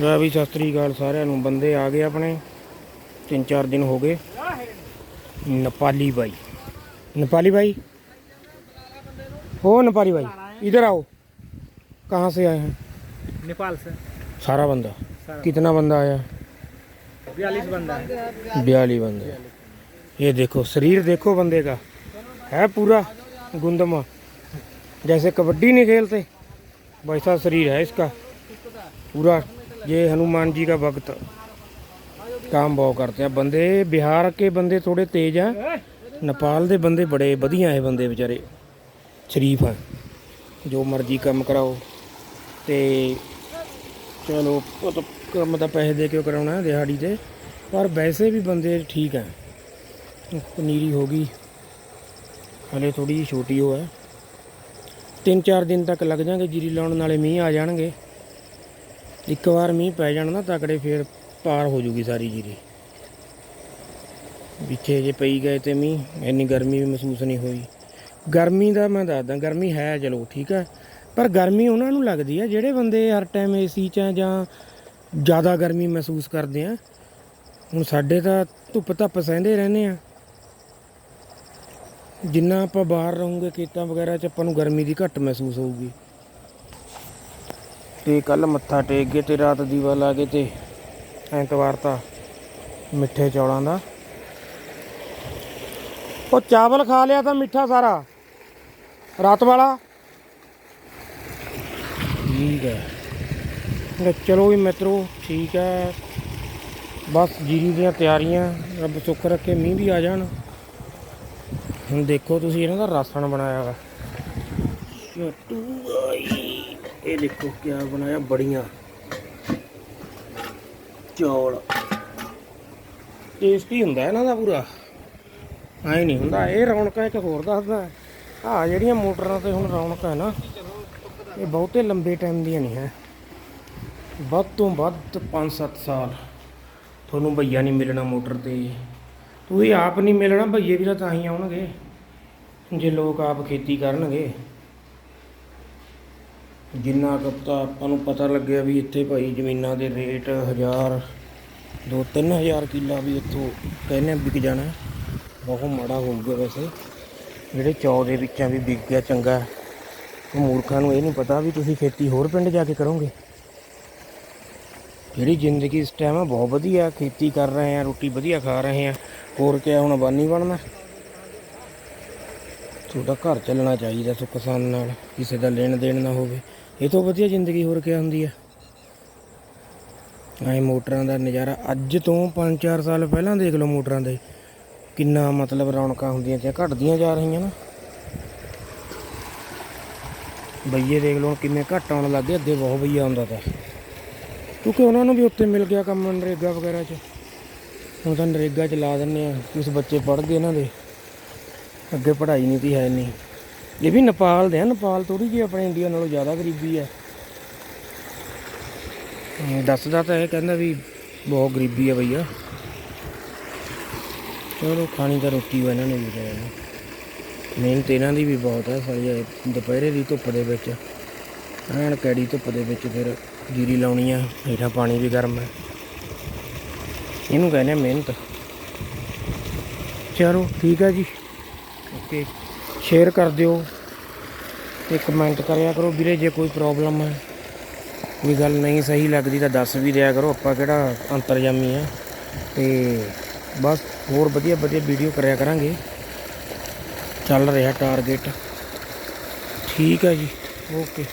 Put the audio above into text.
ਲੈ ਵੀ ਸਤਿ ਸ੍ਰੀ ਅਕਾਲ ਸਾਰਿਆਂ ਨੂੰ ਬੰਦੇ ਆ ਗਏ ਆਪਣੇ ਤਿੰਨ ਚਾਰ ਦਿਨ ਹੋ ਗਏ नेपाली भाई नेपाली भाई हो नेपाली भाई इधर आओ कहाँ से आए हैं नेपाल से सारा बंदा सारा। कितना बंदा आया बयालीस बंदा है बयाली बंदे ये देखो शरीर देखो बंदे का है पूरा गुंदमा जैसे कबड्डी नहीं खेलते वैसा शरीर है इसका पूरा ये हनुमान जी का भक्त काम बहुत करते हैं बंदे बिहार के बंदे थोड़े तेज हैं नेपाल ਦੇ ਬੰਦੇ ਬੜੇ ਵਧੀਆ ਹੈ ਬੰਦੇ ਵਿਚਾਰੇ ਸ਼ਰੀਫ ਹੈ ਜੋ ਮਰਜ਼ੀ ਕੰਮ ਕਰਾਓ ਤੇ ਚਲੋ ਉਹ ਤਾਂ ਕੰਮ ਦਾ ਪੈਸੇ ਦੇ ਕੇ ਕਰਾਉਣਾ ਦਿਹਾੜੀ ਤੇ ਪਰ ਵੈਸੇ ਵੀ ਬੰਦੇ ਠੀਕ ਹੈ ਪਨੀਰੀ ਹੋ ਗਈ ਹਲੇ ਥੋੜੀ ਜਿਹੀ ਛੋਟੀ ਹੋ ਹੈ ਤਿੰਨ ਚਾਰ ਦਿਨ ਤੱਕ ਲੱਗ ਜਾਣਗੇ ਜੀਰੀ ਲਾਉਣ ਨਾਲੇ ਮੀਂਹ ਆ ਜਾਣਗੇ ਇੱਕ ਵਾਰ ਮੀਂਹ ਪੈ ਜਾਣ ਨਾ ਤਕੜੇ ਫੇਰ ਪਾਰ ਹੋ ਜੂਗੀ ਸਾਰੀ ਜੀਰੀ। ਪਿੱਛੇ ਜੇ ਪਈ ਗਏ ਤੇ ਮੀਂਹ, ਇੰਨੀ ਗਰਮੀ ਵੀ ਮਹਿਸੂਸ ਨਹੀਂ ਹੋਈ। ਗਰਮੀ ਦਾ ਮੈਂ ਦੱਸਦਾ, ਗਰਮੀ ਹੈ ਚਲੋ ਠੀਕ ਹੈ, ਪਰ ਗਰਮੀ ਉਹਨਾਂ ਨੂੰ ਲੱਗਦੀ ਹੈ ਜਿਹੜੇ ਬੰਦੇ ਹਰ ਟਾਈਮ ਏਸੀ 'ਚ ਜਾਂ ਜ਼ਿਆਦਾ ਗਰਮੀ ਮਹਿਸੂਸ ਕਰਦੇ ਆ। ਹੁਣ ਸਾਡੇ ਤਾਂ ਧੁੱਪ ਧੱਪ ਸਹਿੰਦੇ ਰਹਿੰਦੇ ਆ। ਜਿੰਨਾ ਆਪਾਂ ਬਾਹਰ ਰਹੋਗੇ, ਖੇਤਾਂ ਵਗੈਰਾ 'ਚ ਆਪਾਂ ਨੂੰ ਗਰਮੀ ਦੀ ਘੱਟ ਮਹਿਸੂਸ ਹੋਊਗੀ। ਤੇ ਕੱਲ ਮੱਥਾ ਟੇਕ ਗਏ ਤੇ ਰਾਤ ਦੀਵਾ ਲਾ ਕੇ ਤੇ ਐਤਵਾਰ ਤਾਂ ਮਿੱਠੇ ਚੌਲਾਂ ਦਾ। ਉਹ ਚਾਵਲ ਖਾ ਲਿਆ ਤਾਂ ਮਿੱਠਾ ਸਾਰਾ ਰਾਤ ਵਾਲਾ। ਠੀਕ ਹੈ। ਚਲੋ ਵੀ ਮਿੱਤਰੋ ਠੀਕ ਹੈ। ਬਸ ਜੀਰੀ ਦੀਆਂ ਤਿਆਰੀਆਂ ਰੱਬ ਸੁੱਖ ਰੱਖੇ ਮੀਂਹ ਵੀ ਆ ਜਾਣ। ਹੁਣ ਦੇਖੋ ਤੁਸੀਂ ਇਹਨਾਂ ਦਾ ਰਾਸਣ ਬਣਾਇਆ ਵਾ। ਛੋਟੂ ਭਾਈ ਇਹ ਦੇਖੋ ਕੀ ਬਣਾਇਆ, ਬੜੀਆਂ। ਚੌਲ। ਟੇਸਟੀ ਹੁੰਦਾ ਇਹਨਾਂ ਦਾ ਪੂਰਾ। ਐ ਨਹੀਂ ਹੁੰਦਾ। ਇਹ ਰੌਣਕਾਂ ਇੱਕ ਹੋਰ ਦੱਸਦਾ ਆ ਜਿਹੜੀਆਂ ਮੋਟਰਾਂ ਤੇ ਹੁਣ ਰੌਣਕਾਂ ਹੈ ਨਾ, ਇਹ ਬਹੁਤੇ ਲੰਬੇ ਟਾਈਮ ਦੀਆਂ ਨਹੀਂ ਹੈ। ਵੱਧ ਤੋਂ ਵੱਧ 5-7 ਸਾਲ। ਤੁਹਾਨੂੰ ਭਈਆ ਨਹੀਂ ਮਿਲਣਾ ਮੋਟਰ ਤੇ। ਤੁਸੀਂ ਆਪ ਨਹੀਂ ਮਿਲਣਾ ਭਈਏ ਵੀ ਤਾਂ ਤਾਂ ਹੀ ਆਉਣਗੇ। ਜੇ ਲੋਕ ਆਪ ਖੇਤੀ ਕਰਨਗੇ। ਜਿੰਨਾ ਕੁ ਤਾਂ ਆਪਾਂ ਨੂੰ ਪਤਾ ਲੱਗਿਆ ਵੀ ਇੱਥੇ ਭਾਈ ਜ਼ਮੀਨਾਂ ਦੇ ਰੇਟ ਹਜ਼ਾਰ, ਦੋ ਤਿੰਨ ਹਜ਼ਾਰ ਕਿੱਲਾ ਵੀ ਇੱਥੋਂ ਕਹਿੰਦੇ ਵਿਕ ਜਾਣਾ। ਬਹੁਤ ਮਾੜਾ ਹੋਊਗਾ ਵੈਸੇ। ਜਿਹੜੇ ਚੌ ਦੇ ਵਿੱਚਾਂ ਵੀ ਵਿਕ ਗਿਆ ਚੰਗਾ। ਮੂਰਖਾਂ ਨੂੰ ਇਹ ਨਹੀਂ ਪਤਾ ਵੀ ਤੁਸੀਂ ਖੇਤੀ ਹੋਰ ਪਿੰਡ ਜਾ ਕੇ ਕਰੋਗੇ। ਜਿਹੜੀ ਜ਼ਿੰਦਗੀ ਇਸ ਟਾਈਮ ਆ ਬਹੁਤ ਵਧੀਆ। ਖੇਤੀ ਕਰ ਰਹੇ ਆ, ਰੋਟੀ ਵਧੀਆ ਖਾ ਰਹੇ ਆ। ਹੋਰ ਕਿਆ, ਹੁਣ ਬਾਨੀ ਬਣਨਾ? ਤੁਹਾਡਾ ਘਰ ਚੱਲਣਾ ਚਾਹੀਦਾ ਸੁੱਖ ਸਾਨ ਨਾਲ। ਕਿਸੇ ਦਾ ਲੈਣ ਦੇਣ ਨਾ ਹੋਵੇ। ਇਹ ਤੋਂ ਵਧੀਆ ਜ਼ਿੰਦਗੀ ਹੋਰ ਕਿਆ ਹੁੰਦੀ ਆ? ਐ ਮੋਟਰਾਂ ਦਾ ਨਜ਼ਾਰਾ। ਅੱਜ ਤੋਂ 5-4 ਸਾਲ ਪਹਿਲਾਂ ਦੇਖ ਲਓ ਮੋਟਰਾਂ ਦੇ। ਕਿੰਨਾ ਮਤਲਬ ਰੌਣਕਾਂ ਹੁੰਦੀਆਂ ਤੇ ਘਟਦੀਆਂ ਜਾ ਰਹੀਆਂ ਨਾ। ਬਈਏ ਦੇਖ ਲਓ ਹੁਣ ਕਿੰਨੇ ਘੱਟ ਆਉਣ ਲੱਗੇ ਅੱਗੇ ਬਹੁਤ ਬਈਆ ਆਉਂਦਾ ਤਾ। ਕਿਉਂਕਿ ਉਹਨਾਂ ਨੂੰ ਵੀ ਉੱਤੇ ਮਿਲ ਗਿਆ ਕੰਮ ਨਰੇਗਾ ਵਗੈਰਾ 'ਚ। ਹੁਣ ਤਾਂ ਨਰੇਗਾ 'ਚ ਲਾ ਦਿੰਨੇ ਆ ਕੁਝ ਬੱਚੇ ਪੜ੍ਹ ਗਏ ਇਹਨਾਂ ਦੇ। ਅੱਗੇ ਪੜ੍ਹਾਈ ਨਹੀਂ ਤੀ ਹੈ ਨਹੀਂ ਇਹ ਵੀ ਨੇਪਾਲ ਦੇ ਆ, ਨੇਪਾਲ ਥੋੜੀ ਜਿਹੀ ਆਪਣੇ ਇੰਡੀਆ ਨਾਲੋਂ ਜ਼ਿਆਦਾ ਗਰੀਬੀ ਹੈ। ਦੱਸਦਾ ਤਾਂ ਇਹ ਕਹਿੰਦਾ ਵੀ ਬਹੁਤ ਗਰੀਬੀ ਹੈ ਭਈਆ ਚਲੋ, ਖਾਣੀ ਤਾਂ ਰੋਟੀ ਵਾ ਇਹਨਾਂ ਨੇ ਵੀ ਦੇਣਾ ਮਿਹਨਤ ਇਹਨਾਂ ਦੀ ਵੀ ਬਹੁਤ ਹੈ ਸਾਰੀ ਦੁਪਹਿਰੇ ਦੀ ਧੁੱਪ ਦੇ ਵਿੱਚ, ਐਨ ਕੈੜੀ ਧੁੱਪ ਦੇ ਵਿੱਚ ਫਿਰ ਜੀਰੀ ਲਾਉਣੀ ਆ, ਹੇਠਾਂ ਪਾਣੀ ਵੀ ਗਰਮ ਹੈ। ਇਹਨੂੰ ਕਹਿੰਦੇ ਮਿਹਨਤ। ਚਲੋ, ਠੀਕ ਹੈ ਜੀ। ਓਕੇ। ਸ਼ੇਅਰ ਕਰ ਦਿਓ ਤੇ ਕਮੈਂਟ ਕਰਿਆ ਕਰੋ। ਵੀਰੇ, ਜੇ ਕੋਈ ਪ੍ਰੋਬਲਮ ਹੈ, ਕੋਈ ਗੱਲ ਨਹੀਂ, ਸਹੀ ਲੱਗਦੀ ਤਾਂ ਦੱਸ ਵੀ ਦਿਆ ਕਰੋ। ਆਪਾਂ ਕਿਹੜਾ ਅੰਤਰਜਾਮੀ ਆ। ਤੇ ਬਸ ਹੋਰ ਵਧੀਆ ਵਧੀਆ ਵੀਡੀਓ ਕਰਿਆ ਕਰਾਂਗੇ। ਚੱਲ ਰਿਹਾ ਟਾਰਗੇਟ ਠੀਕ ਹੈ ਜੀ। ਓਕੇ